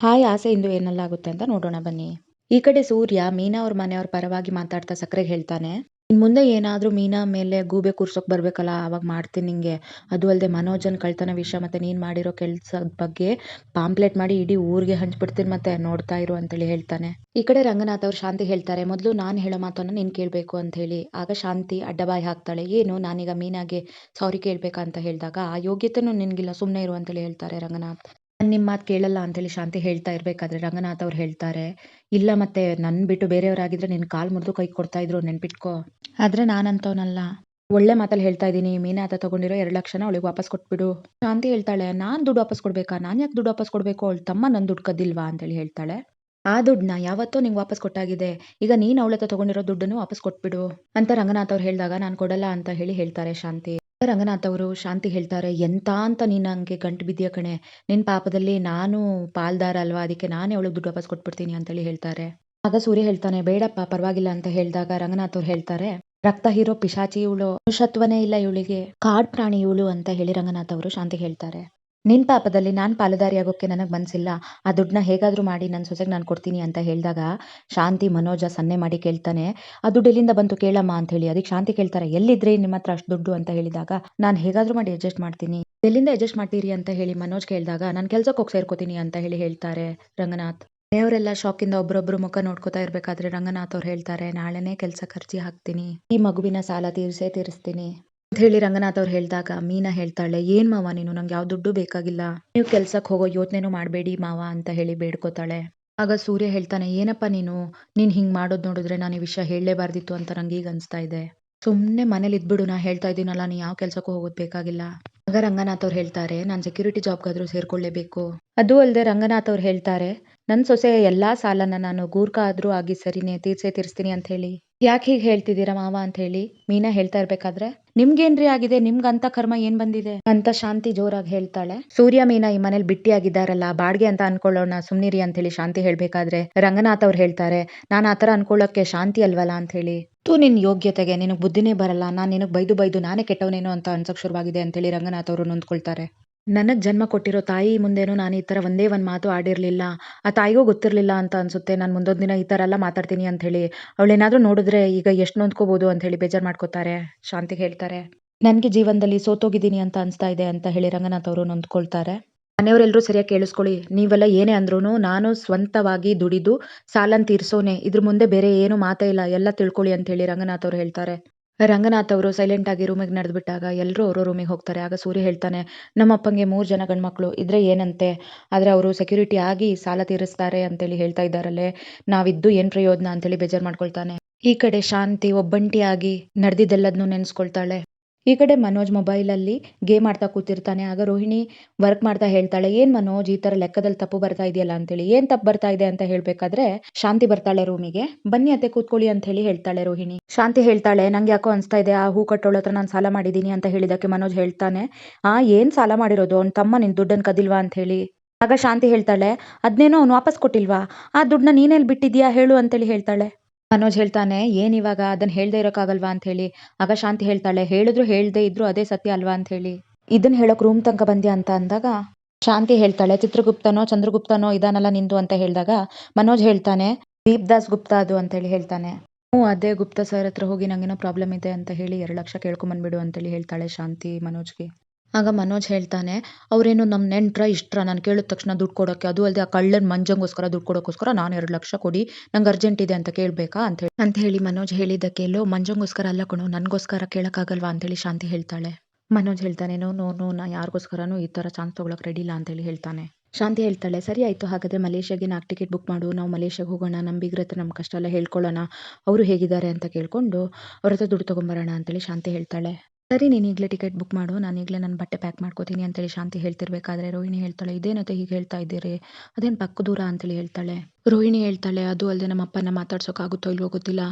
Hi ಆಸೆ ಇಂದು ಏನೆಲ್ಲಾಗುತ್ತೆ ಅಂತ ನೋಡೋಣ ಬನ್ನಿ. ಈ ಕಡೆ ಸೂರ್ಯ ಮೀನಾ ಅವ್ರ ಮನೆಯವ್ರ ಪರವಾಗಿ ಮಾತಾಡ್ತಾ ಸಕ್ಕರೆ ಹೇಳ್ತಾನೆ, "ಇನ್ ಮುಂದೆ ಏನಾದ್ರೂ ಮೀನಾ ಮೇಲೆ ಗೂಬೆ ಕೂರ್ಸೋಕ್ ಬರ್ಬೇಕಲ್ಲ ಅವಾಗ ಮಾಡ್ತೀನಿ ನಿಂಗೆ. ಅದು ಅಲ್ಲದೆ ಮನೋಜನ್ ಕಳ್ತನ ವಿಷಯ ಮತ್ತೆ ನೀನ್ ಮಾಡಿರೋ ಕೆಲ್ಸದ್ ಬಗ್ಗೆ ಪಾಂಪ್ಲೆಟ್ ಮಾಡಿ ಇಡೀ ಊರಿಗೆ ಹಂಚ್ಬಿಡ್ತೀನಿ ಮತ್ತೆ ನೋಡ್ತಾ ಇರು" ಅಂತೇಳಿ ಹೇಳ್ತಾನೆ. ಈ ಕಡೆ ರಂಗನಾಥ್ ಅವ್ರು ಶಾಂತಿ ಹೇಳ್ತಾರೆ, ಮೊದಲು ನಾನ್ ಹೇಳೋ ಮಾತನ್ನ ನೀನ್ ಕೇಳ್ಬೇಕು" ಅಂತ ಹೇಳಿ. ಆಗ ಶಾಂತಿ ಅಡ್ಡಬಾಯಿ ಹಾಕ್ತಾಳೆ, "ಏನು ನಾನೀಗ ಮೀನಾಗೆ ಸಾರಿ ಕೇಳ್ಬೇಕಂತ ಅಂತ ಹೇಳ್ದಾಗ, ಆ ಯೋಗ್ಯತೆನೂ ನಿನ್ಗಿಲ್ಲ ಸುಮ್ನೆ ಇರು ಅಂತೇಳಿ ಹೇಳ್ತಾರೆ ರಂಗನಾಥ್. ನಾನ್ ನಿಮ್ ಮಾತ್ ಕೇಳಲ್ಲ ಅಂತೇಳಿ ಶಾಂತಿ ಹೇಳ್ತಾ ಇರ್ಬೇಕಾದ್ರೆ ರಂಗನಾಥ್ ಅವ್ರು ಹೇಳ್ತಾರೆ, "ಇಲ್ಲ ಮತ್ತೆ ನನ್ ಬಿಟ್ಟು ಬೇರೆಯವ್ರಾಗಿದ್ರೆ ನಿನ್ನ ಕಾಲ್ ಮುರ್ದು ಕೈ ಕೊಡ್ತಾ ಇದ್ರು ನೆನ್ಪಿಟ್ಕೋ. ಆದ್ರೆ ನಾನ್ ಅಂಥವ್ನಲ್ಲ. ಒಳ್ಳೆ ಮಾತಲ್ಲಿ ಹೇಳ್ತಾ ಇದೀನಿ. ಮೀನಾ ಆತ ತಗೊಂಡಿರೋ ಎರಡ್ ಲಕ್ಷನ ಅವಳಿಗೆ ವಾಪಸ್ ಕೊಟ್ಬಿಡು." ಶಾಂತಿ ಹೇಳ್ತಾಳೆ, "ನಾನ್ ದುಡ್ಡು ವಾಪಸ್ ಕೊಡ್ಬೇಕಾ? ನಾನು ಯಾಕೆ ದುಡ್ಡು ವಾಪಸ್ ಕೊಡ್ಬೇಕು? ಅವ್ಳ್ ತಮ್ಮ ನನ್ ದುಡ್ಡು ಕದ್ದಿಲ್ವಾ?" ಅಂತೇಳಿ ಹೇಳ್ತಾಳೆ. "ಆ ದುಡ್ಡ್‌ನ ಯಾವತ್ತೋ ನಿಂಗೆ ವಾಪಸ್ ಕೊಟ್ಟಾಗಿದೆ. ಈಗ ನೀನ್ ಅವಳತ್ತ ತಗೊಂಡಿರೋ ದುಡ್ಡನ್ನು ವಾಪಸ್ ಕೊಟ್ಬಿಡು" ಅಂತ ರಂಗನಾಥ್ ಅವ್ರು ಹೇಳಿದಾಗ "ನಾನ್ ಕೊಡಲ್ಲ" ಅಂತ ಹೇಳಿ ಹೇಳ್ತಾರೆ ಶಾಂತಿ. ರಂಗನಾಥ್ ಅವರು ಶಾಂತಿ ಹೇಳ್ತಾರೆ, "ಎಂತ ಅಂತ ನೀನ್ ಗಂಟು ಬಿದ್ದಿಯ ಕಣೆ. ನಿನ್ ಪಾಪದಲ್ಲಿ ನಾನು ಪಾಲ್ದಾರ ಅಲ್ವಾ ಅದಕ್ಕೆ ನಾನೇ ಅವಳಿಗೆ ದುಡ್ಡು ವಾಪಸ್ ಕೊಟ್ಬಿಡ್ತೀನಿ" ಅಂತೇಳಿ ಹೇಳ್ತಾರೆ. ಆಗ ಸೂರ್ಯ ಹೇಳ್ತಾನೆ, "ಬೇಡಪ್ಪ ಪರವಾಗಿಲ್ಲ" ಅಂತ ಹೇಳಿದಾಗ ರಂಗನಾಥ್ ಅವ್ರು ಹೇಳ್ತಾರೆ, "ರಕ್ತ ಹೀರೋ ಪಿಶಾಚಿ ಇವಳು ಮನುಷ್ಯತ್ವನೇ ಇಲ್ಲ ಇವಳಿಗೆ ಕಾಡ್ ಪ್ರಾಣಿ ಇವಳು ಅಂತ ಹೇಳಿ ರಂಗನಾಥ್ ಅವರು ಶಾಂತಿ ಹೇಳ್ತಾರೆ. "ನಿನ್ ಪಾಪದಲ್ಲಿ ನಾನ್ ಪಾಲುದಾರಿಯಾಗೋಕ್ಕೆ ನನಗ್ ಮನ್ಸಿಲ್ಲ. ಆ ದುಡ್ಡನ್ನ ಹೇಗಾದ್ರೂ ಮಾಡಿ ನನ್ ಸೊಸೆಗೆ ನಾನ್ ಕೊಡ್ತೀನಿ" ಅಂತ ಹೇಳಿದಾಗ ಶಾಂತಿ ಮನೋಜ ಸನ್ನೆ ಮಾಡಿ ಕೇಳ್ತಾನೆ, "ಆ ದುಡ್ಡು ಎಲ್ಲಿಂದ ಬಂತು ಕೇಳಮ್ಮ" ಅಂತ ಹೇಳಿ. ಅದಕ್ಕೆ ಶಾಂತಿ ಕೇಳ್ತಾರೆ, "ಎಲ್ಲಿದ್ರಿ ನಿಮ್ಮತ್ರ ಅಷ್ಟು ದುಡ್ಡು" ಅಂತ ಹೇಳಿದಾಗ, "ನಾನ್ ಹೇಗಾದ್ರೂ ಮಾಡಿ ಅಡ್ಜಸ್ಟ್ ಮಾಡ್ತೀನಿ." "ಎಲ್ಲಿಂದ ಅಡ್ಜಸ್ಟ್ ಮಾಡ್ತೀರಿ" ಅಂತ ಹೇಳಿ ಮನೋಜ್ ಕೇಳಿದಾಗ ನಾನು ಕೆಲ್ಸಕ್ಕೆ ಹೋಗಿ ಸೇರ್ಕೋತೀನಿ" ಅಂತ ಹೇಳಿ ಹೇಳ್ತಾರೆ ರಂಗನಾಥ್. ದೇವರೆಲ್ಲ ಶಾಕಿಂದ ಒಬ್ರೊಬ್ರು ಮುಖ ನೋಡ್ಕೋತಾ ಇರ್ಬೇಕಾದ್ರೆ ರಂಗನಾಥ್ ಅವ್ರು ಹೇಳ್ತಾರೆ, "ನಾಳೆನೇ ಕೆಲಸ ಖರ್ಚಿ ಹಾಕ್ತೀನಿ. ಈ ಮಗುವಿನ ಸಾಲ ತೀರ್ಸೇ ತೀರಿಸ್ತೀನಿ" ಅಂತ ಹೇಳಿ ರಂಗನಾಥ್ ಅವ್ರು ಹೇಳ್ದಾಗ, ಮೀನಾ ಹೇಳ್ತಾಳೆ, "ಏನ್ ಮಾವ ನೀನು ನಂಗೆ ಯಾವ ದುಡ್ಡು ಬೇಕಾಗಿಲ್ಲ. ನೀವು ಕೆಲ್ಸಕ್ಕೆ ಹೋಗೋ ಯೋಚನೆನೂ ಮಾಡಬೇಡಿ ಮಾವ" ಅಂತ ಹೇಳಿ ಬೇಡ್ಕೋತಾಳೆ. ಆಗ ಸೂರ್ಯ ಹೇಳ್ತಾನೆ, "ಏನಪ್ಪ ನೀನು? ನೀನ್ ಹಿಂಗ್ ಮಾಡೋದ್ ನೋಡಿದ್ರೆ ನಾನು ಈ ವಿಷಯ ಹೇಳೇಬಾರ್ದಿತ್ತು ಅಂತ ನಂಗೀಗ ಅನ್ಸ್ತಾ ಇದೆ. ಸುಮ್ನೆ ಮನೇಲಿ ಇದ್ಬಿಡು ನಾ ಹೇಳ್ತಾ ಇದ್ದೀನಲ್ಲ ನೀ ಯಾವ ಕೆಲ್ಸಕ್ಕೂ ಹೋಗೋದ್ ಬೇಕಾಗಿಲ್ಲ." ಆಗ ರಂಗನಾಥ್ ಅವ್ರು ಹೇಳ್ತಾರೆ, "ನಾನ್ ಸೆಕ್ಯೂರಿಟಿ ಜಾಬ್‌ಗಾದ್ರೂ ಸೇರ್ಕೊಳ್ಳೇಬೇಕು." ಅದು ಅಲ್ದೆ ರಂಗನಾಥ್ ಅವ್ರು ಹೇಳ್ತಾರೆ, "ನನ್ ಸೊಸೆಯ ಎಲ್ಲಾ ಸಾಲನ ನಾನು ಗೂರ್ಖ ಆದ್ರೂ ಆಗಿ ಸರಿನೇ ತೀರ್ಸೆ ತೀರಿಸ್ತೀನಿ" ಅಂತ ಹೇಳಿ. ಯಾಕೆ ಹೀಗೆ ಹೇಳ್ತಿದ್ದೀರಾ ಮಾವ" ಅಂತ ಹೇಳಿ ಮೀನಾ ಹೇಳ್ತಾ ಇರ್ಬೇಕಾದ್ರೆ, "ನಿಮ್ಗೇನ್ರೀ ಆಗಿದೆ? ನಿಮ್ಗ್ ಅಂತ ಕರ್ಮ ಏನ್ ಬಂದಿದೆ?" ಅಂತ ಶಾಂತಿ ಜೋರಾಗಿ ಹೇಳ್ತಾಳೆ. ಸೂರ್ಯ ಮೀನಾ ಈ ಮನೇಲಿ ಬಿಟ್ಟಿಯಾಗಿದ್ದಾರಲ್ಲ ಬಾಡ್ಗೆ ಅಂತ ಅನ್ಕೊಳ್ಳೋಣ ಸುಮ್ನಿರಿ ಅಂತ ಹೇಳಿ ಶಾಂತಿ ಹೇಳ್ಬೇಕಾದ್ರೆ, ರಂಗನಾಥ್ ಅವ್ರು ಹೇಳ್ತಾರೆ, "ನಾನ್ ಆತರ ಅನ್ಕೊಳ್ಳೋಕೆ ಶಾಂತಿ ಅಲ್ವಲ್ಲ" ಅಂತ ಹೇಳಿ. ತೂ ನಿನ್ ಯೋಗ್ಯತೆಗೆ. ನಿನಗ್ ಬುದ್ಧಿನೇ ಬರಲ್ಲ. ನಾನ್ ನಿನಗ್ ಬೈದು ಬೈದು ನಾನೇ ಕೆಟ್ಟವನೇನೋ ಅಂತ ಅನ್ಸಕ್ ಶುರುವಾಗಿದೆ" ಅಂತ ಹೇಳಿ ರಂಗನಾಥ್ ಅವರು ನೊಂದ್ಕೊಳ್ತಾರೆ. "ನನಗ್ ಜನ್ಮ ಕೊಟ್ಟಿರೋ ತಾಯಿ ಮುಂದೆನೂ ನಾನು ಈ ಥರ ಒಂದೇ ಒಂದು ಮಾತು ಆಡಿರಲಿಲ್ಲ ಆ ತಾಯಿಗೂ ಗೊತ್ತಿರಲಿಲ್ಲ ಅಂತ ಅನ್ಸುತ್ತೆ ನಾನು ಮುಂದೊಂದು ದಿನ ಈ ಥರ ಎಲ್ಲ ಮಾತಾಡ್ತೀನಿ ಅಂತ ಹೇಳಿ. ಅವ್ಳೇನಾದ್ರೂ ನೋಡಿದ್ರೆ ಈಗ ಎಷ್ಟು ನೊಂದ್ಕೋಬೋದು" ಅಂತ ಹೇಳಿ ಬೇಜಾರ್ ಮಾಡ್ಕೋತಾರೆ. ಶಾಂತಿ ಹೇಳ್ತಾರೆ, ನನಗೆ ಜೀವನದಲ್ಲಿ ಸೋತೋಗಿದ್ದೀನಿ ಅಂತ ಅನಿಸ್ತಾ ಇದೆ" ಅಂತ ಹೇಳಿ ರಂಗನಾಥ್ ಅವರು ನೊಂದ್ಕೊಳ್ತಾರೆ. ಮನೆಯವರೆಲ್ಲರೂ ಸರಿಯಾಗಿ ಕೇಳಿಸ್ಕೊಳ್ಳಿ. ನೀವೆಲ್ಲ ಏನೇ ಅಂದ್ರೂ ನಾನು ಸ್ವಂತವಾಗಿ ದುಡಿದು ಸಾಲನ್ ತೀರಿಸೋನೆ ಇದ್ರ ಮುಂದೆ ಬೇರೆ ಏನು ಮಾತೇ ಇಲ್ಲ. ಎಲ್ಲ ತಿಳ್ಕೊಳ್ಳಿ" ಅಂತ ಹೇಳಿ ರಂಗನಾಥ್ ಅವರು ಹೇಳ್ತಾರೆ. ರಂಗನಾಥ್ ಅವರು ಸೈಲೆಂಟ್ ಆಗಿ ರೂಮಿಗ್ ನಡೆದ್ಬಿಟ್ಟಾಗ ಎಲ್ಲರೂ ಅವರ ರೂಮಿಗೆ ಹೋಗ್ತಾರೆ. ಆಗ ಸೂರ್ಯ ಹೇಳ್ತಾನೆ, ನಮ್ಮ ಅಪ್ಪಂಗೆ ಮೂರ್ ಜನ ಗಂಡ್ಮಕ್ಳು ಇದ್ರೆ ಏನಂತೆ? ಆದ್ರೆ ಅವರು ಸೆಕ್ಯೂರಿಟಿ ಆಗಿ ಸಾಲ ತೀರಿಸ್ತಾರೆ ಅಂತೇಳಿ ಹೇಳ್ತಾ ಇದ್ದಾರಲ್ಲೇ. ನಾವಿದ್ದು ಏನ್ ಪ್ರಯೋಜನ ಅಂತೇಳಿ ಬೇಜಾರ್ ಮಾಡ್ಕೊಳ್ತಾನೆ. ಈ ಕಡೆ ಶಾಂತಿ ಒಬ್ಬಂಟಿಯಾಗಿ ನಡೆದಿದ್ದೆಲ್ಲದನ್ನೂ ನೆನ್ಸ್ಕೊಳ್ತಾಳೆ. ಈ ಕಡೆ ಮನೋಜ್ ಮೊಬೈಲಲ್ಲಿ ಗೇಮ್ ಆಡ್ತಾ ಕೂತಿರ್ತಾನೆ. ಆಗ ರೋಹಿಣಿ ವರ್ಕ್ ಮಾಡ್ತಾ ಹೇಳ್ತಾಳೆ, "ಏನ್ ಮನೋಜ್ ಈ ತರ ಲೆಕ್ಕದಲ್ಲಿ ತಪ್ಪು ಬರ್ತಾ ಇದೆಯಲ್ಲ" ಅಂತೇಳಿ. "ಏನ್ ತಪ್ಪು ಬರ್ತಾ ಇದೆ" ಅಂತ ಹೇಳ್ಬೇಕಾದ್ರೆ ಶಾಂತಿ ಬರ್ತಾಳೆ ರೂಮಿಗೆ. "ಬನ್ನಿ ಅತ್ತೆ ಕೂತ್ಕೊಳ್ಳಿ" ಅಂತ ಹೇಳಿ ಹೇಳ್ತಾಳೆ ರೋಹಿಣಿ. ಶಾಂತಿ ಹೇಳ್ತಾಳೆ, "ನಂಗ್ಯಾಕೋ ಅನ್ಸ್ತಾ ಇದೆ ಆ ಹೂ ಕಟ್ಟೋಳ ಹತ್ರ ನಾನು ಸಾಲ ಮಾಡಿದೀನಿ" ಅಂತ ಹೇಳಿದಕ್ಕೆ ಮನೋಜ್ ಹೇಳ್ತಾನೆ, ಆ ಏನ್ ಸಾಲ ಮಾಡಿರೋದು? ಅವ್ನ ತಮ್ಮ ನಿನ್ ದುಡ್ಡನ್ ಕದಿಲ್ವಾ ಅಂತ ಹೇಳಿ. ಆಗ ಶಾಂತಿ ಹೇಳ್ತಾಳೆ, "ಅದ್ನೇನೋ ಅವ್ನು ವಾಪಸ್ ಕೊಟ್ಟಿಲ್ವಾ? ಆ ದುಡ್ಡನ್ನ ನೀನೆಲ್ ಬಿಟ್ಟಿದ್ಯಾ ಹೇಳು" ಅಂತೇಳಿ ಹೇಳ್ತಾಳೆ. ಮನೋಜ್ ಹೇಳ್ತಾನೆ, "ಏನ್ ಇವಾಗ ಅದನ್ ಹೇಳ್ದೆ ಇರೋಕ್ಕಾಗಲ್ವಾ" ಅಂತ ಹೇಳಿ. ಆಗ ಶಾಂತಿ ಹೇಳ್ತಾಳೆ, "ಹೇಳಿದ್ರು ಹೇಳ್ದೆ ಇದ್ರು ಅದೇ ಸತ್ಯ ಅಲ್ವಾ" ಅಂತ ಹೇಳಿ. "ಇದನ್ ಹೇಳಕ್ ರೂಮ್ ತನ್ಕ ಬಂದ್ಯಾ" ಅಂತ ಅಂದಾಗ ಶಾಂತಿ ಹೇಳ್ತಾಳೆ, "ಚಿತ್ರಗುಪ್ತನೋ ಚಂದ್ರಗುಪ್ತನೋ ಇದಾನಲ್ಲ ನಿಂದು" ಅಂತ ಹೇಳ್ದಾಗ ಮನೋಜ್ ಹೇಳ್ತಾನೆ, "ದೀಪ್ದಾಸ್ ಗುಪ್ತಾ ಅದು" ಅಂತೇಳಿ ಹೇಳ್ತಾನೆ. ಹ್ಞೂ ಅದೇ ಗುಪ್ತಾ ಸರ್ ಹತ್ರ ಹೋಗಿ ನಂಗೇನೋ ಪ್ರಾಬ್ಲಮ್ ಇದೆ ಅಂತ ಹೇಳಿ ಎರಡ್ ಲಕ್ಷ ಕೇಳ್ಕೊಂಬಂದ್ಬಿಡು" ಅಂತೇಳಿ ಹೇಳ್ತಾಳೆ ಶಾಂತಿ ಮನೋಜ್‌ಗೆ. ಆಗ ಮನೋಜ್ ಹೇಳ್ತಾನೆ, ಅವರೇನು ನಮ್ಮ ನೆಂಟ್ರ ಇಷ್ಟರ ನಾನು ಕೇಳಿದ ತಕ್ಷಣ ದುಡ್ಡು ಕೊಡೋಕೆ? ಅದು ಅಲ್ಲದೆ ಆ ಕಳ್ಳನ ಮಂಜಂಗೋಸ್ಕರ ದುಡ್ಡು ಕೊಡೋಕೋಸ್ಕರ ನಾನು ಎರಡು ಲಕ್ಷ ಕೊಡಿ ನಂಗೆ ಅರ್ಜೆಂಟ್ ಇದೆ ಅಂತ ಕೇಳಬೇಕಾ ಅಂತ ಹೇಳಿ ಅಂತ ಹೇಳಿ ಮನೋಜ್ ಹೇಳಿದ್ದಕ್ಕೆ, ಎಲ್ಲೋ ಮಂಜಂಗೋಸ್ಕರ ಅಲ್ಲ ಕಣೋ ನನಗೋಸ್ಕರ ಕೇಳೋಕ್ಕಾಗಲ್ವಾ ಅಂತೇಳಿ ಶಾಂತಿ ಹೇಳ್ತಾಳೆ. ಮನೋಜ್ ಹೇಳ್ತಾನೆ, "ನೋ ನೋ ನೋ ನಾ ಯಾರಿಗೋಸ್ಕರನೂ ಈ ತರ ಚಾನ್ಸ್ ತಗೊಳಕ್ ರೆಡಿ ಇಲ್ಲ" ಅಂತೇಳಿ ಹೇಳ್ತಾನೆ. ಶಾಂತಿ ಹೇಳ್ತಾಳೆ, "ಸರಿ ಆಯ್ತು ಹಾಗಾದ್ರೆ ಮಲೇಷ್ಯಾಗೆ ನಾಲ್ಕು ಟಿಕೆಟ್ ಬುಕ್ ಮಾಡು. ನಾವು ಮಲೇಷ್ಯಾಗೆ ಹೋಗೋಣ. ನಮ್ ನಮ್ಮ ನಮ್ ಕಷ್ಟ ಎಲ್ಲ ಹೇಳ್ಕೊಳ್ಳೋಣ. ಅವರು ಹೇಗಿದ್ದಾರೆ ಅಂತ ಕೇಳ್ಕೊಂಡು ಅವ್ರ ಹತ್ರ ದುಡ್ಡು ತಗೊಂಬರೋಣ" ಅಂತೇಳಿ ಶಾಂತಿ ಹೇಳ್ತಾಳೆ. "ಸರಿ ನೀನು ಈಗಲೇ ಟಿಕೆಟ್ ಬುಕ್ ಮಾಡು. ನಾನು ಈಗಲೇ ನನ್ನ ಬಟ್ಟೆ ಪ್ಯಾಕ್ ಮಾಡ್ಕೋತೀನಿ" ಅಂತೇಳಿ ಶಾಂತಿ ಹೇಳ್ತಿರ್ಬೇಕಾದ್ರೆ ರೋಹಿಣಿ ಹೇಳ್ತಾಳೆ, "ಇದೇನತ್ತೆ ಹೀಗೆ ಹೇಳ್ತಾ ಇದ್ದೀರಿ? ಅದೇನ್ ಪಕ್ಕದೂರಾ" ಅಂತೇಳಿ ಹೇಳ್ತಾಳೆ. ರೋಹಿಣಿ ಹೇಳ್ತಾಳೆ, ಅದು ಅಲ್ಲದೆ ನಮ್ಮ ಅಪ್ಪನ ಮಾತಾಡ್ಸೋಕ್ಕಾಗುತ್ತೋ ಇಲ್ವೋ ಗೊತ್ತಿಲ್ಲ.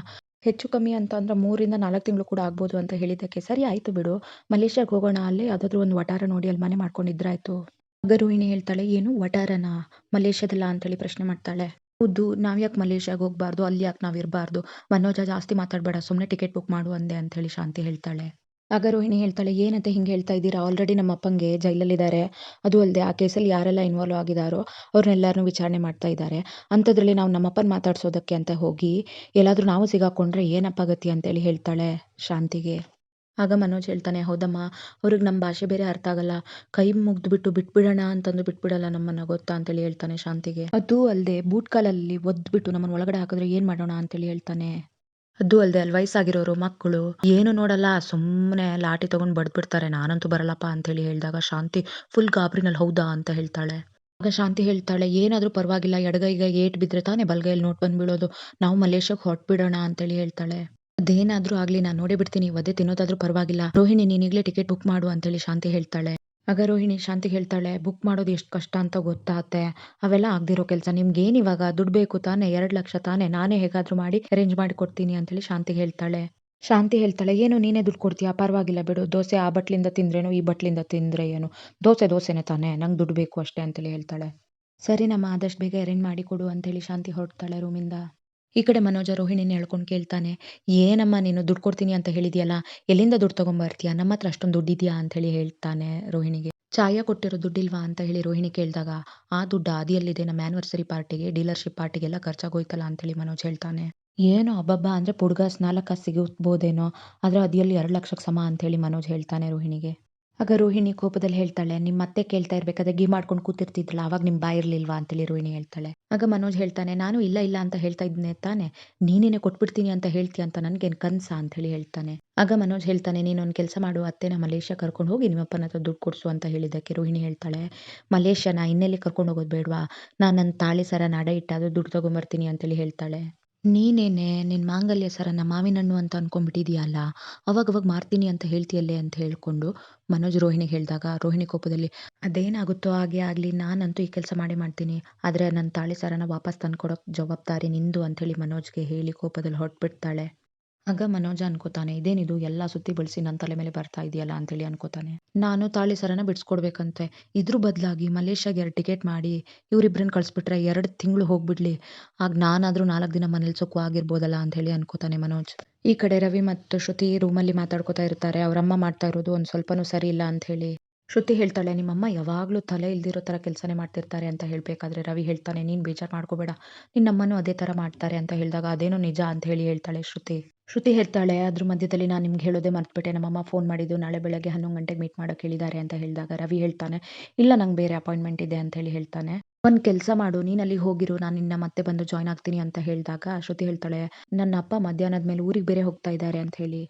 ಹೆಚ್ಚು ಕಮ್ಮಿ ಅಂತ ಅಂದ್ರೆ ಮೂರಿಂದ ನಾಲ್ಕು ತಿಂಗಳು ಕೂಡ ಆಗ್ಬೋದು" ಅಂತ ಹೇಳಿದ್ದಕ್ಕೆ, "ಸರಿ ಆಯ್ತು ಬಿಡು. ಮಲೇಷ್ಯಾಗ್ ಹೋಗೋಣ. ಅಲ್ಲೇ ಯಾವುದಾದ್ರೂ ಒಂದು ವಟಾರ ನೋಡಿ ಅಲ್ಲಿ ಮನೆ ಮಾಡ್ಕೊಂಡಿದ್ರೆ ಇದ್ರಾಯ್ತು." ಆಗ ರೋಹಿಣಿ ಹೇಳ್ತಾಳೆ, "ಏನು ವಠಾರನಾ? ಮಲೇಷ್ಯಾದಲ್ಲ ಅಂತೇಳಿ ಪ್ರಶ್ನೆ ಮಾಡ್ತಾಳೆ. "ಹೌದು. ನಾವ್ಯಾಕ್ ಮಲೇಷ್ಯಾಗ್ ಹೋಗ್ಬಾರ್ದು? ಯಾಕೆ ನಾವು ಇರಬಾರ್ದು ಮನೋಜ ಜಾಸ್ತಿ ಮಾತಾಡಬೇಡ ಸುಮ್ಮನೆ ಟಿಕೆಟ್ ಬುಕ್ ಮಾಡು" ಅಂದೆ ಅಂತೇಳಿ ಶಾಂತಿ ಹೇಳ್ತಾಳೆ. ಆಗ ರೋಹಿಣಿ ಹೇಳ್ತಾಳೆ, ಏನಂತ ಹಿಂಗೆ ಹೇಳ್ತಾ ಇದ್ದೀರಾ? ಆಲ್ರೆಡಿ ನಮ್ಮ ಅಪ್ಪಂಗೆ ಜೈಲಲ್ಲಿದ್ದಾರೆ. ಅದು ಅಲ್ಲದೆ ಆ ಕೇಸಲ್ಲಿ ಯಾರೆಲ್ಲ ಇನ್ವಾಲ್ವ್ ಆಗಿದ್ದಾರೋ ಅವ್ರನ್ನೆಲ್ಲರನ್ನೂ ವಿಚಾರಣೆ ಮಾಡ್ತಾ ಇದ್ದಾರೆ. ಅಂಥದ್ರಲ್ಲಿ ನಾವು ನಮ್ಮಪ್ಪನ ಮಾತಾಡ್ಸೋದಕ್ಕೆ ಅಂತ ಹೋಗಿ ಎಲ್ಲಾದರೂ ನಾವು ಸಿಗಾಕೊಂಡ್ರೆ ಏನಪ್ಪ ಗತಿ?" ಅಂತೇಳಿ ಹೇಳ್ತಾಳೆ ಶಾಂತಿಗೆ. ಆಗ ಮನೋಜ್ ಹೇಳ್ತಾನೆ, "ಹೌದಮ್ಮ, ಅವ್ರಿಗೆ ನಮ್ಮ ಭಾಷೆ ಬೇರೆ ಅರ್ಥ ಆಗಲ್ಲ. ಕೈ ಮುಗ್ದುಬಿಟ್ಟು ಬಿಟ್ಬಿಡೋಣ ಅಂತಂದು ಬಿಟ್ಬಿಡಲ್ಲ ನಮ್ಮನ್ನ ಗೊತ್ತಾ?" ಅಂತೇಳಿ ಹೇಳ್ತಾನೆ ಶಾಂತಿಗೆ. ಅದೂ ಅಲ್ಲದೆ ಬೂಟ್ ಕಾಲಲ್ಲಿ ಒದ್ಬಿಟ್ಟು ನಮ್ಮನ್ನ ಒಳಗಡೆ ಹಾಕಿದ್ರೆ ಏನು ಮಾಡೋಣ ಅಂತೇಳಿ ಹೇಳ್ತಾನೆ. ಅದು ಅಲ್ದೆ ಅಲ್ಲಿ ವಯಸ್ಸಾಗಿರೋರು, ಮಕ್ಕಳು ಏನು ನೋಡಲ್ಲ ಸುಮ್ಮನೆ ಲಾಠಿ ತಗೊಂಡು ಬಡ್ದ್ಬಿಡ್ತಾರೆ. ನಾನಂತೂ ಬರಲ್ಲಪ್ಪ ಅಂತೇಳಿ ಹೇಳಿದಾಗ ಶಾಂತಿ ಫುಲ್ ಗಾಬರಿನಲ್ಲಿ ಹೌದಾ ಅಂತ ಹೇಳ್ತಾಳೆ. ಆಗ ಶಾಂತಿ ಹೇಳ್ತಾಳೆ, "ಏನಾದ್ರೂ ಪರವಾಗಿಲ್ಲ ಎಡಗೈಗೆ ಏಟ್ ಬಿದ್ರೆ ತಾನೇ ಬಲಗೈಯಲ್ಲಿ ನೋಟ್ ಬಂದ್ಬಿಡೋದು. ನಾವು ಮಲೇಷ್ಯಾಗೆ ಹೊಟ್ಬಿಡೋಣ ಅಂತೇಳಿ ಹೇಳ್ತಾಳೆ. "ಅದೇನಾದ್ರೂ ಆಗ್ಲಿ ನಾನು ನೋಡೇ ಬಿಡ್ತೀನಿ. ಒದೆ ತಿನ್ನೋದಾದ್ರೂ ಪರವಾಗಿಲ್ಲ. ರೋಹಿಣಿ ನೀನ್ ಈಗ್ಲೇ ಟಿಕೆಟ್ ಬುಕ್ ಮಾಡು" ಅಂತೇಳಿ ಶಾಂತಿ ಹೇಳ್ತಾಳೆ. ಆಗ ರೋಹಿಣಿ ಶಾಂತಿಗೆ ಹೇಳ್ತಾಳೆ, "ಬುಕ್ ಮಾಡೋದು ಎಷ್ಟು ಕಷ್ಟ ಅಂತ ಗೊತ್ತಾತೆ ಅವೆಲ್ಲ ಆಗ್ದಿರೋ ಕೆಲಸ. ನಿಮ್ಗೇನು ಇವಾಗ ದುಡ್ಡು ಬೇಕು ತಾನೇ? ಎರಡು ಲಕ್ಷ ತಾನೇ? ನಾನೇ ಹೇಗಾದರೂ ಮಾಡಿ ಅರೇಂಜ್ ಮಾಡಿ ಕೊಡ್ತೀನಿ" ಅಂತೇಳಿ ಶಾಂತಿ ಹೇಳ್ತಾಳೆ. ಶಾಂತಿ ಹೇಳ್ತಾಳೆ, "ಏನು ನೀನೇ ದುಡ್ಡು ಕೊಡ್ತೀಯಾ? ಪರವಾಗಿಲ್ಲ ಬಿಡು. ದೋಸೆ ಆ ಬಟ್ಲಿಂದ ತಿಂದ್ರೇನು, ಈ ಬಟ್ಲಿಂದ ತಿಂದ್ರೆ ಏನು? ದೋಸೆ ದೋಸೆನೇ ತಾನೇ? ನಂಗೆ ದುಡ್ಡು ಬೇಕು ಅಷ್ಟೇ" ಅಂತೇಳಿ ಹೇಳ್ತಾಳೆ. "ಸರಿನಮ್ಮ ಆದಷ್ಟು ಬೇಗ ಅರೇಂಜ್ ಮಾಡಿ ಕೊಡು" ಅಂತೇಳಿ ಶಾಂತಿ ಹೊರಡ್ತಾಳೆ ರೂಮಿಂದ. ಈ ಕಡೆ ಮನೋಜ ರೋಹಿಣಿನ ಹೇಳ್ಕೊಂಡು ಕೇಳ್ತಾನೆ, "ಏನಮ್ಮ ನೀನು ದುಡ್ಡು ಕೊಡ್ತೀನಿ ಅಂತ ಹೇಳಿದ್ಯಲ್ಲ, ಎಲ್ಲಿಂದ ದುಡ್ಡು ತಗೊಂಬರ್ತೀಯಾ? ನಮ್ಮತ್ರ ಅಷ್ಟೊಂದು ದುಡ್ಡಿದ್ಯಾ?" ಅಂತೇಳಿ ಹೇಳ್ತಾನೆ ರೋಹಿಣಿಗೆ. "ಚಾಯ ಕೊಟ್ಟಿರೋ ದುಡ್ಡಿಲ್ವಾ?" ಅಂತ ಹೇಳಿ ರೋಹಿಣಿ ಕೇಳಿದಾಗ, "ಆ ದುಡ್ಡು ಆದಿಯಲ್ಲಿದೆ? ನಮ್ಮ ಆ್ಯನಿವರ್ಸರಿ ಪಾರ್ಟಿಗೆ, ಡೀಲರ್‌ಶಿಪ್ ಪಾರ್ಟಿಗೆಲ್ಲ ಖರ್ಚಾಗೋಯ್ತಲ್ಲ" ಅಂತೇಳಿ ಮನೋಜ್ ಹೇಳ್ತಾನೆ. "ಏನೋ ಅಬ್ಬಬ್ಬ ಅಂದ್ರೆ ಪುಡ್ಗಾಸ್ 4 ಕಾಸು ಸಿಗಬಹುದೇನೋ, ಆದ್ರೆ ಅದಿಯಲ್ಲಿ ಎರಡು 2 ಲಕ್ಷಕ್ಕೆ ಸಮ" ಅಂತೇಳಿ ಮನೋಜ್ ಹೇಳ್ತಾನೆ ರೋಹಿಣಿಗೆ. ಆಗ ರೋಹಿಣಿ ಕೋಪದಲ್ಲಿ ಹೇಳ್ತಾಳೆ, "ನಿಮ್ಮತ್ತೆ ಕೇಳ್ತಾ ಇರ್ಬೇಕಾದ್ರೆ ಗಿ ಮಾಡ್ಕೊಂಡು ಕೂತಿರ್ತಿದ್ರಲ್ಲ, ಅವಾಗ ನಿಮ್ ಬಾಯಿ ಇರ್ಲಿಲ್ವಾ?" ಅಂತೇಳಿ ರೋಹಿಣಿ ಹೇಳ್ತಾಳೆ. ಆಗ ಮನೋಜ್ ಹೇಳ್ತಾನೆ, "ನಾನು ಇಲ್ಲ ಇಲ್ಲ ಅಂತ ಹೇಳ್ತಾ ಇದ್ನೆ ತಾನೆ ನೀನೇನೆ ಕೊಟ್ಬಿಡ್ತೀನಿ ಅಂತ ಹೇಳ್ತೀಯ ಅಂತ ನನ್ಗೇನ್ ಕನ್ಸಾ?" ಅಂತೇಳಿ ಹೇಳ್ತಾನೆ. ಆಗ ಮನೋಜ್ ಹೇಳ್ತಾನೆ, "ನೀನೊಂದು ಕೆಲಸ ಮಾಡು, ಅತ್ತೆನ ಮಲೇಷ್ಯಾ ಕರ್ಕೊಂಡು ಹೋಗಿ ನಿಮ್ಮಪ್ಪನ ಹತ್ರ ದುಡ್ಡು ಕೊಡ್ಸು" ಅಂತ ಹೇಳಿದ್ದಕ್ಕೆ ರೋಹಿಣಿ ಹೇಳ್ತಾಳೆ, "ಮಲೇಷ್ಯಾನ? ಇನ್ನೆಲ್ಲಿ ಕರ್ಕೊಂಡು ಹೋಗೋದು ಬೇಡ್ವಾ? ನಾನ್ ನನ್ನ ತಾಳಿ ಸರ ನಾಡ ಇಟ್ಟಾದ್ರೂ ದುಡ್ಡು ತಗೊಂಬರ್ತೀನಿ" ಅಂತೇಳಿ ಹೇಳ್ತಾಳೆ. "ನೀನೇನೆ ನಿನ್ನ ಮಾಂಗಲ್ಯ ಸರನ ಮಾವಿನಹಣ್ಣು ಅಂತ ಅನ್ಕೊಂಡ್ಬಿಟ್ಟಿದೀಯಲ್ಲ, ಅವಾಗವಾಗ ಮಾರ್ತೀನಿ ಅಂತ ಹೇಳ್ತೀಯಲ್ಲೇ" ಅಂತ ಹೇಳ್ಕೊಂಡು ಮನೋಜ್ ರೋಹಿಣಿಗೆ ಹೇಳಿದಾಗ, ರೋಹಿಣಿ ಕೋಪದಲ್ಲಿ, "ಅದೇನಾಗುತ್ತೋ ಹಾಗೆ ಆಗಲಿ ನಾನಂತೂ ಈ ಕೆಲಸ ಮಾಡಿ ಮಾಡ್ತೀನಿ. ಆದ್ರೆ ನನ್ನ ತಾಳಿ ಸರನ ವಾಪಸ್ ತಂದ್ಕೊಡೋ ಜವಾಬ್ದಾರಿ ನಿಂದು" ಅಂತೇಳಿ ಮನೋಜ್ಗೆ ಹೇಳಿ ಕೋಪದಲ್ಲಿ ಹೊರಟ್ಬಿಡ್ತಾಳೆ. ಆಗ ಮನೋಜ ಅನ್ಕೋತಾನೆ, "ಇದೇನಿದು ಎಲ್ಲಾ ಸುತ್ತಿ ಬಳಸಿ ನನ್ನ ತಲೆ ಮೇಲೆ ಬರ್ತಾ ಇದೆಯಲ್ಲ" ಅಂತೇಳಿ ಅನ್ಕೋತಾನೆ. "ನಾನು ತಾಳಿ ಸರನ ಬಿಡಿಸ್ಕೊಡ್ಬೇಕಂತೆ. ಇದ್ರ ಬದಲಾಗಿ ಮಲೇಷ್ಯಾಗೆ ಎರಡು ಟಿಕೆಟ್ ಮಾಡಿ ಇವ್ರಿಬ್ರನ್ನ ಕಳಿಸ್ಬಿಟ್ರೆ ಎರಡು ತಿಂಗಳು ಹೋಗ್ಬಿಡ್ಲಿ. ಆಗ ನಾನಾದರೂ ನಾಲ್ಕು ದಿನ ಮನೇಲಿ ಅಂತ ಹೇಳಿ ಅನ್ಕೋತಾನೆ ಮನೋಜ್. ಈ ಕಡೆ ರವಿ ಮತ್ತು ಶ್ರುತಿ ರೂಮಲ್ಲಿ ಮಾತಾಡ್ಕೊತಾ ಇರ್ತಾರೆ. ಅವ್ರಮ್ಮ ಮಾಡ್ತಾ ಇರೋದು ಒಂದು ಸ್ವಲ್ಪನೂ ಸರಿ ಇಲ್ಲ ಅಂತ ಹೇಳಿ ಶ್ರುತಿ ಹೇಳ್ತಾಳೆ, "ನಿಮ್ಮಮ್ಮ ಯಾವಾಗಲೂ ತಲೆ ಇಲ್ದಿರೋ ಥರ ಕೆಲಸನೇ ಮಾಡ್ತಿರ್ತಾರೆ" ಅಂತ ಹೇಳಬೇಕಾದ್ರೆ ರವಿ ಹೇಳ್ತಾನೆ, ನೀನು ಬೇಜಾರು ಮಾಡ್ಕೋಬೇಡ. ನಿನ್ನಮ್ಮನೂ ಅದೇ ಥರ ಮಾಡ್ತಾರೆ" ಅಂತ ಹೇಳಿದಾಗ, "ಅದೇನೋ ನಿಜ" ಅಂತ ಹೇಳಿ ಹೇಳ್ತಾಳೆ ಶ್ರುತಿ. ಶ್ರುತಿ ಹೇಳ್ತಾಳೆ, "ಅದ್ರ ಮಧ್ಯದಲ್ಲಿ ನಾನು ನಿಮ್ಗೆ ಹೇಳೋದೇ ಮರ್ತ್ಬಿಟ್ಟೆ. ನಮ್ಮಮ್ಮ ಫೋನ್ ಮಾಡಿದ್ದು ನಾಳೆ ಬೆಳಗ್ಗೆ 11 ಗಂಟೆಗೆ ಮೀಟ್ ಮಾಡೋಕೆ ಹೇಳಿದ್ದಾರೆ" ಅಂತ ಹೇಳಿದಾಗ ರವಿ ಹೇಳ್ತಾನೆ, "ಇಲ್ಲ ನಂಗೆ ಬೇರೆ ಅಪಾಯಿಂಟ್ಮೆಂಟ್ ಇದೆ" ಅಂತ ಹೇಳಿ ಹೇಳ್ತಾನೆ. ಒಂದು ಕೆಲಸ ಮಾಡು, ನೀನು ಅಲ್ಲಿ ಹೋಗಿರು. ನಾನು ನಿನ್ನ ಮತ್ತೆ ಬಂದು ಜಾಯಿನ್ ಆಗ್ತೀನಿ" ಅಂತ ಹೇಳಿದಾಗ ಶ್ರುತಿ ಹೇಳ್ತಾಳೆ, "ನನ್ನ ಅಪ್ಪ ಮಧ್ಯಾಹ್ನದ ಮೇಲೆ ಊರಿಗೆ ಬೇರೆ ಹೋಗ್ತಾ ಇದ್ದಾರೆ" ಅಂತ ಹೇಳಿ.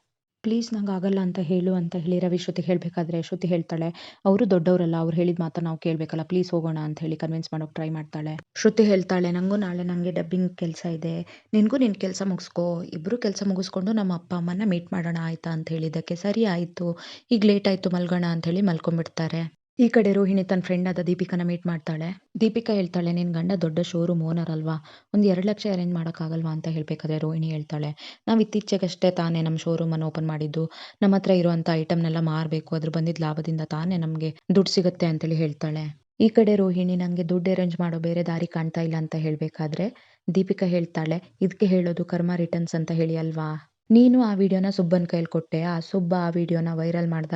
"ಪ್ಲೀಸ್ ನಂಗೆ ಆಗಲ್ಲ ಅಂತ ಹೇಳು" ಅಂತ ಹೇಳಿ ರವಿ ಶ್ರುತಿಗೆ ಹೇಳಬೇಕಾದ್ರೆ ಶ್ರುತಿ ಹೇಳ್ತಾಳೆ, ಅವರು ದೊಡ್ಡವರಲ್ಲ ಅವ್ರು ಹೇಳಿದ ಮಾತ್ರ ನಾವು ಕೇಳಬೇಕಲ್ಲ ಪ್ಲೀಸ್ ಹೋಗೋಣ" ಅಂತ ಹೇಳಿ ಕನ್ವಿನ್ಸ್ ಮಾಡೋಕೆ ಟ್ರೈ ಮಾಡ್ತಾಳೆ. ಶ್ರುತಿ ಹೇಳ್ತಾಳೆ, "ನಂಗೂ ನಾಳೆ ನನಗೆ ಡಬ್ಬಿಂಗ್ ಕೆಲಸ ಇದೆ. ನಿನಗೂ ನಿನ್ನ ಕೆಲಸ ಮುಗಿಸ್ಕೋ. ಇಬ್ಬರು ಕೆಲಸ ಮುಗಿಸ್ಕೊಂಡು ನಮ್ಮ ಅಪ್ಪ ಅಮ್ಮನ್ನ ಮೀಟ್ ಮಾಡೋಣ ಆಯ್ತಾ" ಅಂತ ಹೇಳಿದ್ದಕ್ಕೆ, "ಸರಿ ಆಯಿತು ಈಗ ಲೇಟ್ ಆಯಿತು ಮಲ್ಗೋಣ" ಅಂತ ಹೇಳಿ ಮಲ್ಕೊಂಡ್ಬಿಡ್ತಾರೆ. ಈ ಕಡೆ ರೋಹಿಣಿ ತನ್ನ ಫ್ರೆಂಡ್ ಆದ ದೀಪಿಕಾನ ಮೀಟ್ ಮಾಡ್ತಾಳೆ. ದೀಪಿಕಾ ಹೇಳ್ತಾಳೆ, "ನಿನ್ ಗಂಡ ದೊಡ್ಡ ಶೋರೂಮ್ ಓನರ್ ಅಲ್ವಾ? ಒಂದು ಎರಡು ಲಕ್ಷ ಅರೇಂಜ್ ಮಾಡೋಕ್ಕಾಗಲ್ವಾ ಅಂತ ಹೇಳ್ಬೇಕಾದ್ರೆ ರೋಹಿಣಿ ಹೇಳ್ತಾಳೆ, "ನಾವ್ ಇತ್ತೀಚೆಗಷ್ಟೇ ತಾನೇ ನಮ್ ಅನ್ನು ಓಪನ್ ಮಾಡಿದ್ದು. ನಮ್ಮ ನಮ್ಮತ್ರ ಇರುವಂತ ಐಟಮ್ನೆಲ್ಲ ಮಾರಬೇಕು ಅದ್ರ ಬಂದಿದ್ದ ಲಾಭದಿಂದ ತಾನೇ ನಮ್ಗೆ ದುಡ್ಡು ಸಿಗುತ್ತೆ" ಅಂತೇಳಿ ಹೇಳ್ತಾಳೆ. ಈ ಕಡೆ ರೋಹಿಣಿ, "ನಂಗೆ ದುಡ್ಡು ಅರೇಂಜ್ ಮಾಡೋ ಬೇರೆ ದಾರಿ ಕಾಣ್ತಾ ಇಲ್ಲ" ಅಂತ ಹೇಳ್ಬೇಕಾದ್ರೆ ದೀಪಿಕಾ ಹೇಳ್ತಾಳೆ, ಇದಕ್ಕೆ ಹೇಳೋದು ಕರ್ಮ ರಿಟರ್ನ್ಸ್ ಅಂತ ಹೇಳಿ ಅಲ್ವಾ? ನೀನು ಆ ವಿಡಿಯೋನ ಸುಬ್ಬನ್ ಕೈಯಲ್ಲಿ ಕೊಟ್ಟೆ. ಆ ಸುಬ್ಬ ಆ ವಿಡಿಯೋನ ವೈರಲ್ ಮಾಡ್ದ.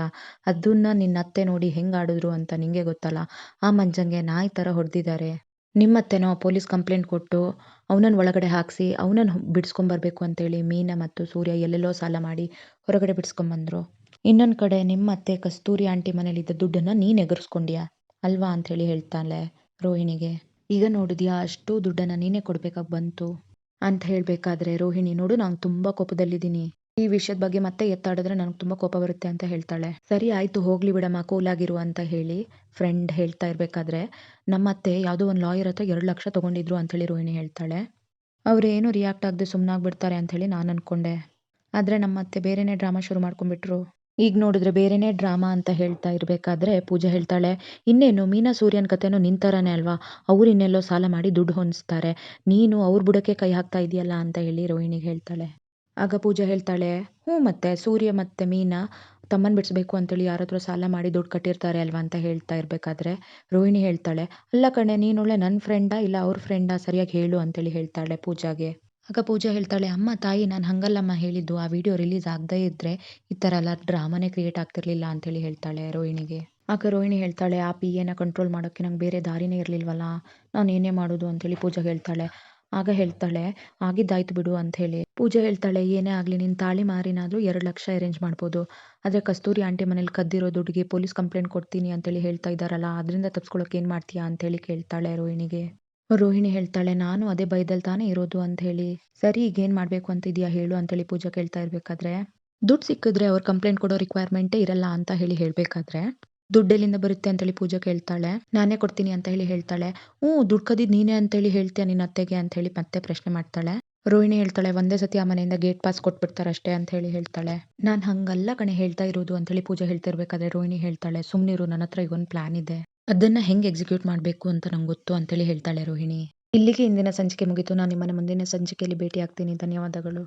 ನಿನ್ನ ಅತ್ತೆ ನೋಡಿ ಹೆಂಗೆ ಆಡಿದ್ರು ಅಂತ ನಿಂಗೆ ಗೊತ್ತಲ್ಲ. ಆ ಮಂಜಂಗೆ ನಾಯಿ ಥರ ಹೊಡೆದಿದ್ದಾರೆ ನಿಮ್ಮತ್ತೆನೋ ಪೊಲೀಸ್ ಕಂಪ್ಲೇಂಟ್ ಕೊಟ್ಟು ಅವನನ್ನು ಒಳಗಡೆ ಹಾಕ್ಸಿ ಅವನನ್ನು ಬಿಡಿಸ್ಕೊಂಬರ್ಬೇಕು ಅಂತೇಳಿ ಮೀನಾ ಮತ್ತು ಸೂರ್ಯ ಎಲ್ಲೆಲ್ಲೋ ಸಾಲ ಮಾಡಿ ಹೊರಗಡೆ ಬಿಡಿಸ್ಕೊಂಬಂದ್ರು. ಇನ್ನೊಂದು ಕಡೆ ನಿಮ್ಮ ಅತ್ತೆ ಕಸ್ತೂರಿ ಆಂಟಿ ಮನೇಲಿದ್ದ ದುಡ್ಡನ್ನ ನೀನು ಎಗರಿಸ್ಕೊಂಡ್ಯಾ ಅಲ್ವಾ? ಅಂತ ಹೇಳಿ ಹೇಳ್ತಾಳೆ ರೋಹಿಣಿಗೆ. "ಈಗ ನೋಡಿದ್ಯಾ, ಅಷ್ಟು ದುಡ್ಡನ್ನ ನೀನೇ ಕೊಡಬೇಕಾಗಿ ಬಂತು" ಅಂತ ಹೇಳಬೇಕಾದ್ರೆ ರೋಹಿಣಿ, "ನೋಡು ನಾನು ತುಂಬಾ ಕೋಪದಲ್ಲಿದ್ದೀನಿ. ಈ ವಿಷಯದ ಬಗ್ಗೆ ಮತ್ತೆ ಎತ್ತಾಡಿದ್ರೆ ನನಗೆ ತುಂಬಾ ಕೋಪ ಬರುತ್ತೆ" ಅಂತ ಹೇಳ್ತಾಳೆ. "ಸರಿ ಆಯ್ತು ಹೋಗ್ಲಿ ಬಿಡಮ್ಮ ಕೂಲಾಗಿರು ಆಗಿರು" ಅಂತ ಹೇಳಿ ಫ್ರೆಂಡ್ ಹೇಳ್ತಾ ಇರ್ಬೇಕಾದ್ರೆ, "ನಮ್ಮತ್ತೆ ಯಾವುದೋ ಒಂದು ಲಾಯರ್ ಹತ್ರ ಎರಡು ಲಕ್ಷ ತಗೊಂಡಿದ್ರು" ಅಂತ ಹೇಳಿ ರೋಹಿಣಿ ಹೇಳ್ತಾಳೆ. ಅವರೇನು ರಿಯಾಕ್ಟ್ ಆಗದೆ ಅಂತ ಹೇಳಿ ನಾನ್ ಅನ್ಕೊಂಡೆ. ಆದ್ರೆ ನಮ್ಮತ್ತೆ ಬೇರೆನೇ ಡ್ರಾಮಾ ಶುರು ಮಾಡ್ಕೊಂಡ್ಬಿಟ್ರು. ಈಗ ನೋಡಿದ್ರೆ ಬೇರೆನೇ ಡ್ರಾಮಾ" ಅಂತ ಹೇಳ್ತಾ ಇರಬೇಕಾದ್ರೆ ಪೂಜಾ ಹೇಳ್ತಾಳೆ, "ಇನ್ನೇನು ಮೀನಾ ಸೂರ್ಯನ ಕಥೆನೂ ನಿಂತಾರಾನೆ ಅಲ್ವಾ? ಅವ್ರು ಇನ್ನೆಲ್ಲೋ ಸಾಲ ಮಾಡಿ ದುಡ್ಡು ಹೊಂದಿಸ್ತಾರೆ ನೀನು ಅವ್ರ ಬುಡಕ್ಕೆ ಕೈ ಹಾಕ್ತಾ ಇದೆಯಲ್ಲ ಅಂತ ಹೇಳಿ ರೋಹಿಣಿಗೆ ಹೇಳ್ತಾಳೆ. ಆಗ ಪೂಜಾ ಹೇಳ್ತಾಳೆ, "ಹ್ಞೂ ಮತ್ತೆ ಸೂರ್ಯ ಮತ್ತೆ ಮೀನಾ ತಮ್ಮನ್ ಬಿಡಿಸ್ಬೇಕು ಅಂತೇಳಿ ಯಾರಾದರೂ ಸಾಲ ಮಾಡಿ ದುಡ್ಡು ಕಟ್ಟಿರ್ತಾರೆ ಅಲ್ವಾ" ಅಂತ ಹೇಳ್ತಾ ಇರ್ಬೇಕಾದ್ರೆ ರೋಹಿಣಿ ಹೇಳ್ತಾಳೆ, "ಅಲ್ಲ ಕಣೆ ನೀನೊಳ್ಳೆ ನನ್ನ ಫ್ರೆಂಡಾ ಇಲ್ಲ ಅವ್ರ ಫ್ರೆಂಡಾ ಸರಿಯಾಗಿ ಹೇಳು" ಅಂತೇಳಿ ಹೇಳ್ತಾಳೆ ಪೂಜಾಗೆ. ಆಗ ಪೂಜಾ ಹೇಳ್ತಾಳೆ, "ಅಮ್ಮ ತಾಯಿ ನಾನು ಹಂಗಲ್ಲಮ್ಮ ಹೇಳಿದ್ದು. ಆ ವಿಡಿಯೋ ರಿಲೀಸ್ ಆಗದೇ ಇದ್ರೆ ಈ ಥರ ಎಲ್ಲ ಡ್ರಾಮಾನೇ ಕ್ರಿಯೇಟ್ ಆಗ್ತಿರ್ಲಿಲ್ಲ" ಅಂತೇಳಿ ಹೇಳ್ತಾಳೆ ರೋಹಿಣಿಗೆ. ಆಗ ರೋಹಿಣಿ ಹೇಳ್ತಾಳೆ, "ಆ ಪಿಎನ ಕಂಟ್ರೋಲ್ ಮಾಡೋಕ್ಕೆ ನಂಗೆ ಬೇರೆ ದಾರಿನೇ ಇರಲಿಲ್ವಲ್ಲ ನಾನು ಏನೇ ಮಾಡೋದು" ಅಂತೇಳಿ ಪೂಜಾ ಹೇಳ್ತಾಳೆ. ಆಗ ಹೇಳ್ತಾಳೆ, "ಆಗಿದ್ದಾಯ್ತು ಬಿಡು" ಅಂತ ಹೇಳಿ ಪೂಜಾ ಹೇಳ್ತಾಳೆ, "ಏನೇ ಆಗಲಿ ನೀನು ತಾಳಿ ಮಾರಿನಾದರೂ ಎರಡು ಲಕ್ಷ ಅರೇಂಜ್ ಮಾಡ್ಬೋದು. ಆದರೆ ಕಸ್ತೂರಿ ಆಂಟಿ ಮನೇಲಿ ಕದ್ದಿರೋ ದುಡ್ಡಿಗೆ ಪೊಲೀಸ್ ಕಂಪ್ಲೇಂಟ್ ಕೊಡ್ತೀನಿ ಅಂತೇಳಿ ಹೇಳ್ತಾ ಇದ್ದಾರಲ್ಲ, ಅದ್ರಿಂದ ತಪ್ಸ್ಕೊಳಕ್ಕೆ ಏನು ಮಾಡ್ತೀಯಾ" ಅಂತೇಳಿ ಕೇಳ್ತಾಳೆ ರೋಹಿಣಿಗೆ. ರೋಹಿಣಿ ಹೇಳ್ತಾಳೆ, "ನಾನು ಅದೇ ಭಯದಲ್ಲಿ ತಾನೇ ಇರೋದು" ಅಂತ ಹೇಳಿ "ಸರಿ ಈಗ ಏನು ಮಾಡಬೇಕು ಅಂತಿದ್ದೀಯಾ ಹೇಳು" ಅಂತೇಳಿ ಪೂಜಾ ಕೇಳ್ತಾ ಇರಬೇಕಾದ್ರೆ ದುಡ್ಡು ಸಿಕ್ಕಿದ್ರೆ ಅವ್ರು ಕಂಪ್ಲೇಂಟ್ ಕೊಡೋ ರಿಕ್ವೈರ್ಮೆಂಟೇ ಇರಲ್ಲ ಅಂತ ಹೇಳಿ ಹೇಳಬೇಕಾದ್ರೆ ದುಡ್ಡೆಲ್ಲಿಂದ ಬರುತ್ತೆ ಅಂತೇಳಿ ಪೂಜಾ ಕೇಳ್ತಾಳೆ. "ನಾನೇ ಕೊಡ್ತೀನಿ" ಅಂತ ಹೇಳಿ ಹೇಳ್ತಾಳೆ. "ಹ್ಞೂ ದುಡ್ಡು ಕದಿದ್ದು ನೀನೇ ಅಂತೇಳಿ ಹೇಳ್ತೀಯ ನಿನ್ನ ಅತ್ತೆಗೆ" ಅಂತೇಳಿ ಮತ್ತೆ ಪ್ರಶ್ನೆ ಮಾಡ್ತಾಳೆ. ರೋಹಿಣಿ ಹೇಳ್ತಾಳೆ, "ಒಂದೇ ಸತಿ ಆ ಮನೆಯಿಂದ ಗೇಟ್ ಪಾಸ್ ಕೊಟ್ಬಿಡ್ತಾರಷ್ಟೇ" ಅಂತೇಳಿ ಹೇಳ್ತಾಳೆ. ನಾನು ಹಂಗಲ್ಲ ಕಣೆ ಹೇಳ್ತಾ ಇರೋದು" ಅಂತೇಳಿ ಪೂಜಾ ಹೇಳ್ತಿರ್ಬೇಕಾದ್ರೆ ರೋಹಿಣಿ ಹೇಳ್ತಾಳೆ, "ಸುಮ್ನಿರು ನನ್ನತ್ರ ಈಗ ಒಂದು ಪ್ಲಾನ್ ಇದೆ. ಅದನ್ನ ಹೆಂಗ್ ಎಕ್ಸಿಕ್ಯೂಟ್ ಮಾಡ್ಬೇಕು ಅಂತ ನಂಗೆ ಗೊತ್ತು" ಅಂತೇಳಿ ಹೇಳ್ತಾಳೆ ರೋಹಿಣಿ. ಇಲ್ಲಿಗೆ ಇಂದಿನ ಸಂಚಿಕೆ ಮುಗಿತು ನಾನು ನಿಮ್ಮನ್ನ ಮುಂದಿನ ಸಂಚಿಕೆಯಲ್ಲಿ ಭೇಟಿ ಆಗ್ತೀನಿ. ಧನ್ಯವಾದಗಳು.